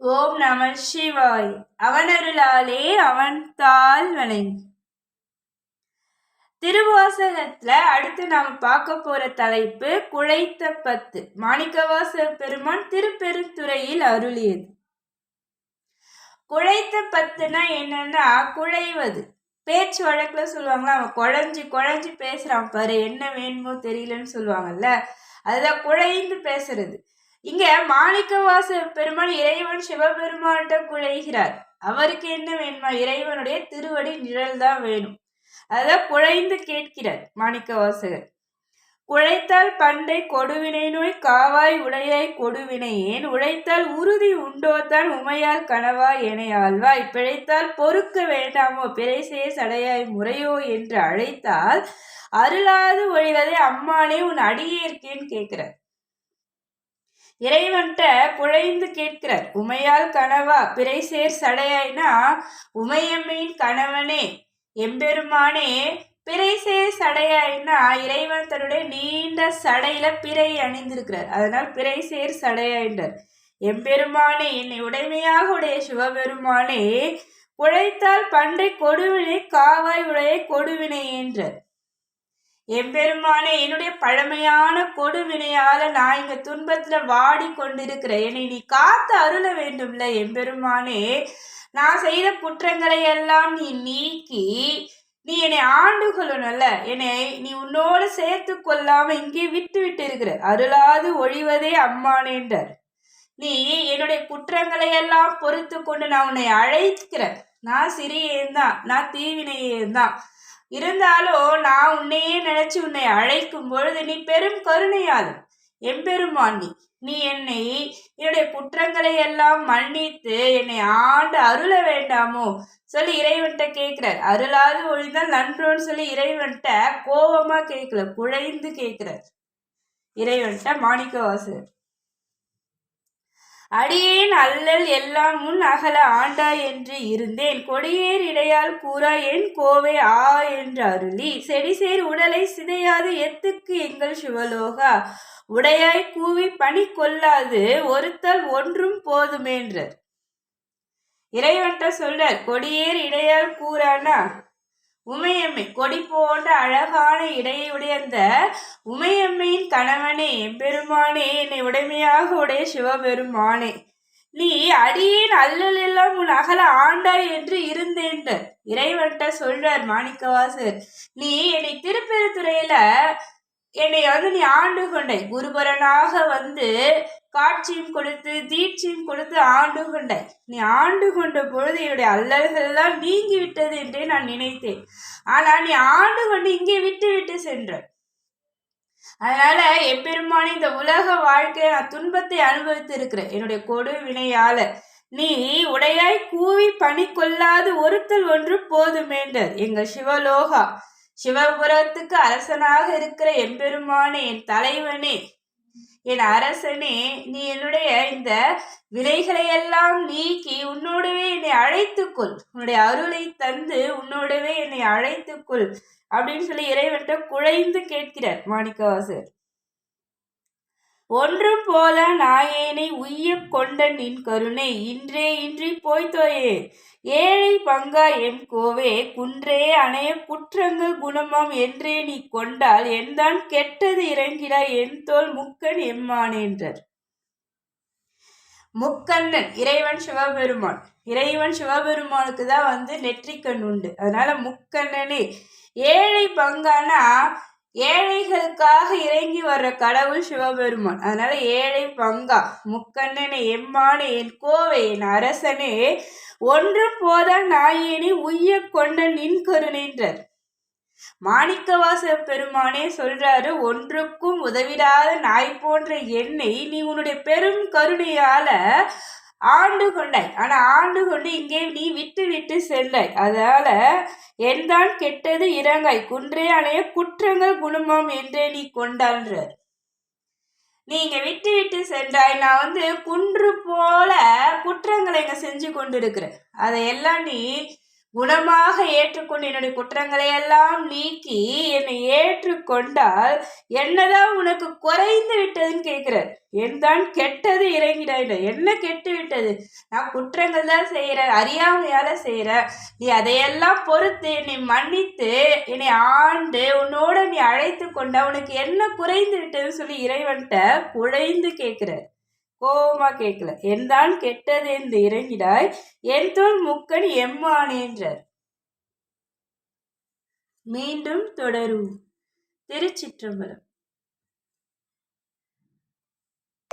ஓம் நம சிவாய். அவனருளாலே அவன் தாள் வணங்கி. திருவாசகத்துல அடுத்து நாம பார்க்க போற தலைப்பு குழைத்த பத்து. மாணிக்கவாச பெருமான் திருப்பெருந்துறையில் அருளியது. குழைத்த பத்துனா என்னன்னா குழைவது. பேச்சு வழக்குல சொல்லுவாங்களா அவன் குழஞ்சி குழஞ்சி பேசுறான் பாரு என்ன வேணுமோ தெரியலன்னு சொல்லுவாங்கல்ல அதுதான் குழைந்து பேசுறது. இங்க மாணிக்கவாச பெருமாள் இறைவன் சிவபெருமான்கிட்ட குழைகிறார். அவருக்கு என்ன வேணுமா? இறைவனுடைய திருவடி நிழல் தான் வேணும். அதான் குழைந்து கேட்கிறார் மாணிக்கவாசகர் உழைத்தால் பண்டை கொடுவினை நோய் காவாய் உடையாய் கொடுவினை. ஏன் உழைத்தால் உறுதி உண்டோத்தான் உமையால் கனவாய் எனை ஆழ்வாய் பிழைத்தால் பொறுக்க வேண்டாமோ? பிழைசே சடையாய் முறையோ? என்று அழைத்தால் அருளாது ஒழிவதை அம்மானே உன் அடியேற்கேன்னு கேட்கிறார். இறைவன்கிட்ட புழைந்து கேட்கிறார் உமையால் கனவா? பிறைசேர் சடையாய்னா? உமையம்மையின் கணவனே எம்பெருமானே பிறைசேர் சடையாய்னா? இறைவன் தன்னுடைய நீண்ட சடையில பிறை அணிந்திருக்கிறார். அதனால் பிறைசேர் சடையாயின்றார். எம்பெருமானே என்னை உடைமையாக உடைய சிவபெருமானே உழைத்தால் பண்டை கொடுவினை காவாய் உடைய கொடுவினை என்றார். எம்பெருமானே என்னுடைய பழமையான கொடுவினையால நான் இங்க துன்பத்துல வாடி கொண்டிருக்கிறேன். என்னை நீ காத்து அருள வேண்டும்ல எம்பெருமானே. நான் செய்த குற்றங்களை எல்லாம் நீ நீக்கி நீ என்னை ஆண்டு கொள்ளணும்ல. என்னை நீ உன்னோடு சேர்த்து கொள்ளாம இங்கே விட்டு விட்டு இருக்கிற அருளாது ஒழிவதே அம்மானேன்றார் நீ என்னுடைய குற்றங்களை எல்லாம் பொறுத்து கொண்டு நான் உன்னை அழைக்கிறேன். நான் சிறியேன் தான் நான் தீவினையேன் தான் இருந்தாலும் நான் உன்னையே நினைச்சு உன்னை அழைக்கும் பொழுது நீ பெரும் கருணையாளன் எம்பெருமான் நீ நீ என்னை என்னுடைய குற்றங்களை எல்லாம் மன்னித்து என்னை ஆண்டு அருள வேண்டாமோ? சொல்லி இறைவன்கிட்ட கேட்கிறார். அருளாது ஒழிந்தால் நன்றோன்னு சொல்லி இறைவன்கிட்ட கோபமா கேட்கல குழைந்து கேட்கிறார். இறைவன்கிட்ட மாணிக்கவாசர் அடியேன் அல்லல் எல்லாம் முன் அகல ஆண்டா என்று இருந்தேன். கொடியேர் இடையால் கூறா என் கோவை ஆ என்று அருளி செடிசேர் உடலை சிதையாது எத்துக்கு எங்கள் சிவலோகா? உடையாய் கூவி பணி கொள்ளாது ஒருத்தல் ஒன்றும் போதுமேன்றார். இறைவன்ட்ட சொல்ற கொடியேர் இடையால் கூறானா? உமையம்மை கொடி போன்ற அழகான இடையுடைய அந்த உமையம்மையின் கணவனே எம்பெருமானே என்னை உடைமையாக உடைய சிவபெருமானே. நீ அடியேன் அல்லல் எல்லாம் உன் அகல ஆண்டாய் என்று இருந்தேன் இறைவன்ட்ட சொல்றார் மாணிக்கவாசர். நீ என்னை திருப்பெருத்துறையில என்னை வந்து நீ ஆண்டு கொண்டை. குருபரனாக வந்து காட்சியும் கொடுத்து தீட்சியும் கொடுத்து ஆண்டு கொண்டாய். நீ ஆண்டு கொண்ட பொழுது என்னுடைய அல்லல்கள் எல்லாம் நீங்கி விட்டது என்றே நான் நினைத்தேன். ஆனால் நீ ஆண்டு கொண்டு இங்கே விட்டு விட்டு சென்ற. அதனால எப்பெருமான இந்த உலக வாழ்க்கையை நான் துன்பத்தை அனுபவித்து இருக்கிறேன் என்னுடைய கொடு வினையால. நீ உடையாய் கூவி பணி கொள்ளாது ஒருத்தல் ஒன்று போதுமேண்டர் எங்கள் சிவலோகா. சிவபுரத்துக்கு அரசனாக இருக்கிற எம்பெருமானே என் தலைவனே என் அரசனே நீ என்னுடைய இந்த விலைகளை எல்லாம் நீக்கி உன்னோடவே என்னை அழைத்துக்கொள். உன்னுடைய அருளை தந்து உன்னோடவே என்னை அழைத்துக்கொள் அப்படின்னு சொல்லி இறைவன்கிட்ட குழைந்து கேட்கிறார் மாணிக்கவாசர் ஒன்று போல நாயேனை உய்ய கொண்ட நின் கருணை இன்றே இன்றி போய்த்தோயே. ஏழை பங்கா எம் கோவே குன்றே அணைய குற்றங்கள் குணமாம் என்றே நீ கொண்டால் என்தான் கெட்டது இறங்கிடா என் தோல் முக்கன் எம்மானேன்றர் முக்கண்ணன் இறைவன் சிவபெருமான். இறைவன் சிவபெருமானுக்கு தான் வந்து நெற்றிக்கண் உண்டு. அதனால முக்கண்ணனே ஏழை பங்கானா ஏழைகளுக்காக இறங்கி வர்ற கடவுள் சிவபெருமான். அதனால ஏழை பங்கா முக்கண்ணனை எம்மானே என் கோவை என் அரசனே ஒன்றும் போதா நாயேனே உய்ய கொண்ட நின் கருணைன்றார். மாணிக்கவாச பெருமானே சொல்றாரு ஒன்றுக்கும் உதவிடாத நாய் போன்ற என்னை நீ உன்னுடைய பெரும் கருணையால ஆண்டு கொண்டாய். ஆனா ஆண்டு கொண்டு இங்கே நீ விட்டு விட்டு சென்றாய் அதனால எந்தான் கெட்டது இறங்காய். குன்றே அணைய குற்றங்கள் குடும்பம் என்றே நீ கொண்டான்ற நீங்க விட்டு விட்டு சென்றாய். நான் வந்து குன்று போல குற்றங்களை இங்க செஞ்சு கொண்டு அதையெல்லாம் நீ குணமாக ஏற்றுக்கொண்டு என்னுடைய குற்றங்களை எல்லாம் நீக்கி என்னை ஏற்றுக்கொண்டால் என்னதான் உனக்கு குறைந்து விட்டதுன்னு கேட்கிறார். என்தான் கெட்டது இறங்கிடாயிட என்ன கெட்டு விட்டது? நான் குற்றங்கள் தான் செய்கிறேன் அறியாமையால செய்கிறேன். நீ அதையெல்லாம் பொறுத்து என்னை மன்னித்து என்னை ஆண்டு உன்னோட நீ அழைத்து கொண்டா உனக்கு என்ன குறைந்து விட்டதுன்னு சொல்லி இறைவன்கிட்ட குழைந்து கேட்கிறார். கோபமா கேட்கல. என்தான் கெட்டது என்று இறங்கிடாய் என் தோல் முக்கன் எம்மானேன்றார் மீண்டும் தொடரும். திருச்சிற்றம்பலம்.